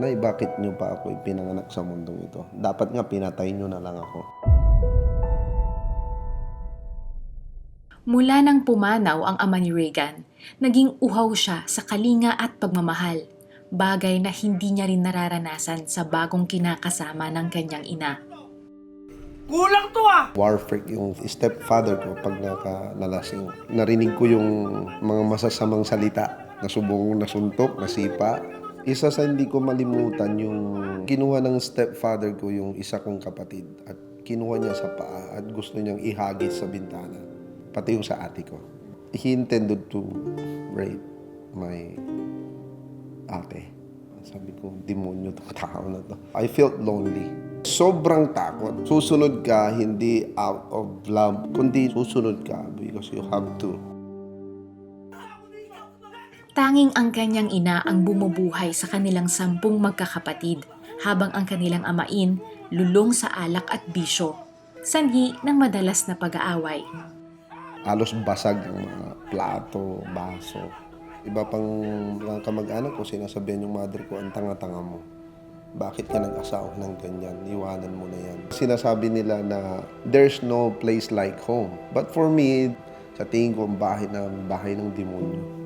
Nay, bakit nyo pa ako ipinanganak sa mundong ito? Dapat nga pinatay nyo na lang ako. Mula nang pumanaw ang ama ni Reagan, naging uhaw siya sa kalinga at pagmamahal, bagay na hindi niya rin nararanasan sa bagong kinakasama ng kanyang ina. Kulang to ah! War freak yung stepfather ko pag nakalalasing. Narinig ko yung mga masasamang salita. Nasubong nasuntok, nasipa. Isa sa hindi ko malimutan yung kinuha ng stepfather ko yung isa kong kapatid at kinuha niya sa paa at gusto niyang ihagis sa bintana. Pati yung sa ate ko. He intended to rape my ate. Sabi ko, demonyo to, tao na to. I felt lonely. Sobrang takot. Susunod ka, hindi out of love, kundi susunod ka because you have to. Tanging ang kanyang ina ang bumubuhay sa kanilang sampung magkakapatid, habang ang kanilang amain lulong sa alak at bisyo, sanhi ng madalas na pag-aaway. Halos basag ang mga plato, baso. Iba pang mga kamag-anak ko, sinasabihan yung mother ko, ang tanga-tanga mo. Bakit ka nag-asawa ng ganyan? Iwanan mo na yan. Sinasabi nila na there's no place like home. But for me, sa tingin ko, bahay na bahay ng demonyo.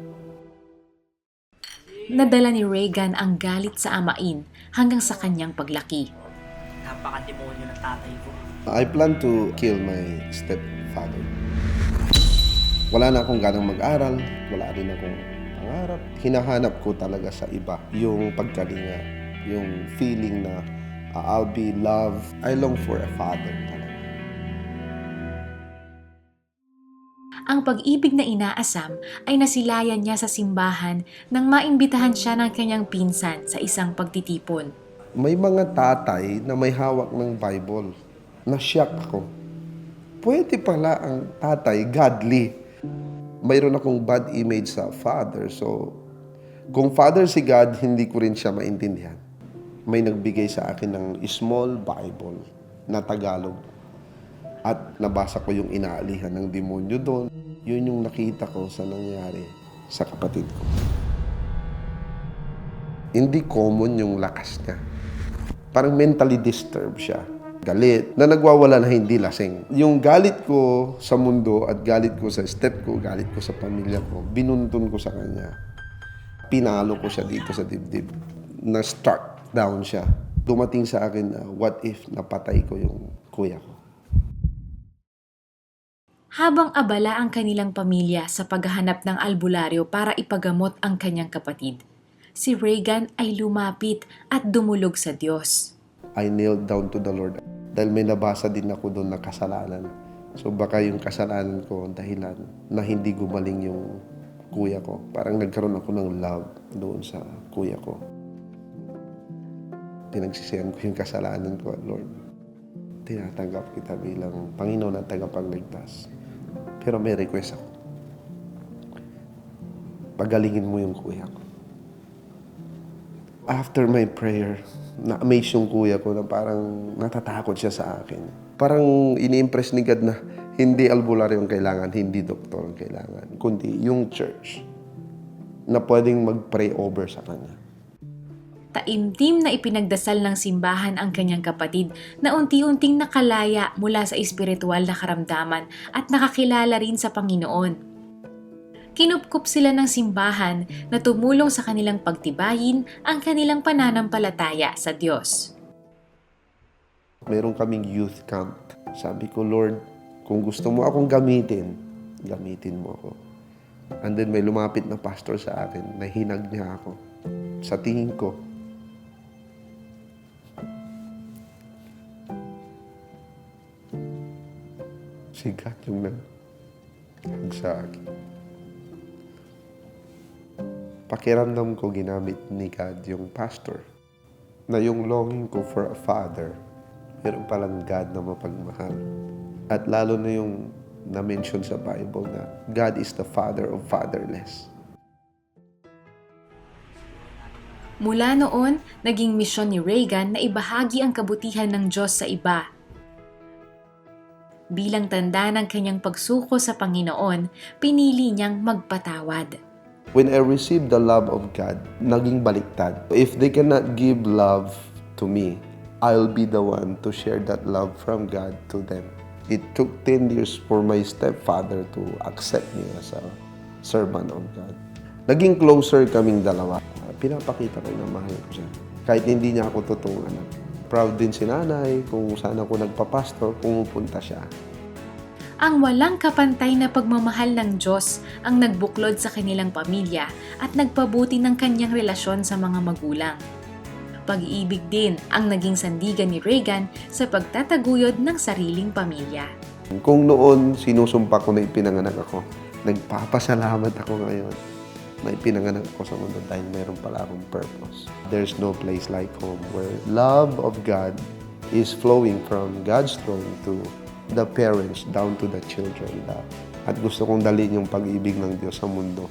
Nadala ni Reagan ang galit sa amain hanggang sa kanyang paglaki. Napaka-demonyo ng tatay ko. I plan to kill my stepfather. Wala na akong ganang mag-aral, wala rin akong pangarap. Hinahanap ko talaga sa iba yung pagkalinga, yung feeling na uh, I'll be loved. I long for a father talaga. Ang pag-ibig na inaasam ay nasilayan niya sa simbahan nang maimbitahan siya ng kanyang pinsan sa isang pagtitipon. May mga tatay na may hawak ng Bible. Na-shock ako. Pwede pala ang tatay godly. Mayroon akong bad image sa father. So, kung father si God, hindi ko rin siya maintindihan. May nagbigay sa akin ng small Bible na Tagalog. At nabasa ko yung inaalihan ng demonyo doon. Yun yung nakita ko sa nangyari sa kapatid ko. Hindi common yung lakas niya. Parang mentally disturbed siya. Galit. Na nagwawala na hindi lasing. Yung galit ko sa mundo at galit ko sa step ko, galit ko sa pamilya ko, binuntun ko sa kanya. Pinalo ko siya dito sa dibdib. Na-struck down siya. Dumating sa akin na what if napatay ko yung kuya ko. Habang abala ang kanilang pamilya sa paghahanap ng albularyo para ipagamot ang kanyang kapatid, si Reagan ay lumapit at dumulog sa Diyos. I knelt down to the Lord dahil may nabasa din ako doon na kasalanan. So baka yung kasalanan ko ang dahilan na hindi gumaling yung kuya ko. Parang nagkaroon ako ng love doon sa kuya ko. Pinagsisihan ko yung kasalanan ko, Lord. Tinatanggap kita bilang Panginoon at tagapagligtas. Pero may request ako. Pagalingin mo yung kuya ko after my prayer, na-amaze yung kuya ko na parang natatakot siya sa akin. Parang ini-impress ni God na hindi albularyo ang kailangan, hindi doktor ang kailangan, kundi yung church na pwedeng mag-pray over sa kanya. Taimtim na ipinagdasal ng simbahan ang kanyang kapatid na unti-unting nakalaya mula sa espiritual na karamdaman at nakakilala rin sa Panginoon. Kinupkup sila ng simbahan na tumulong sa kanilang pagtibayin ang kanilang pananampalataya sa Diyos. Meron kaming youth camp. Sabi ko, Lord, kung gusto mo akong gamitin, gamitin mo ako. And then may lumapit na pastor sa akin, nahinag niya ako. Sa tingin ko, si God yung nag sa akin. Pakiramdam ko ginamit ni God yung pastor na yung longing ko for a father, meron palang God na mapagmahal. At lalo na yung na-mention sa Bible na God is the father of fatherless. Mula noon, naging misyon ni Reagan na ibahagi ang kabutihan ng Diyos sa iba. Bilang tanda ng kanyang pagsuko sa Panginoon, pinili niyang magpatawad. When I received the love of God, naging baliktad. If they cannot give love to me, I'll be the one to share that love from God to them. It took 10 years for my stepfather to accept me as a servant of God. Naging closer kaming dalawa. Pinapakita ko na mahal ko siya. Kahit hindi niya ako totoong anak. Proud din si nanay kung saan ako nagpapastor, pumupunta siya. Ang walang kapantay na pagmamahal ng Diyos ang nagbuklod sa kanilang pamilya at nagpabuti ng kanyang relasyon sa mga magulang. Pag-ibig din ang naging sandigan ni Reagan sa pagtataguyod ng sariling pamilya. Kung noon sinusumpa ko na ipinanganak ako, nagpapasalamat ako ngayon na ipinanganak ako sa mundo dahil meron pala akong purpose. There's no place like home where love of God is flowing from God's throne to the parents down to the children. At gusto kong dalhin yung pag-ibig ng Diyos sa mundo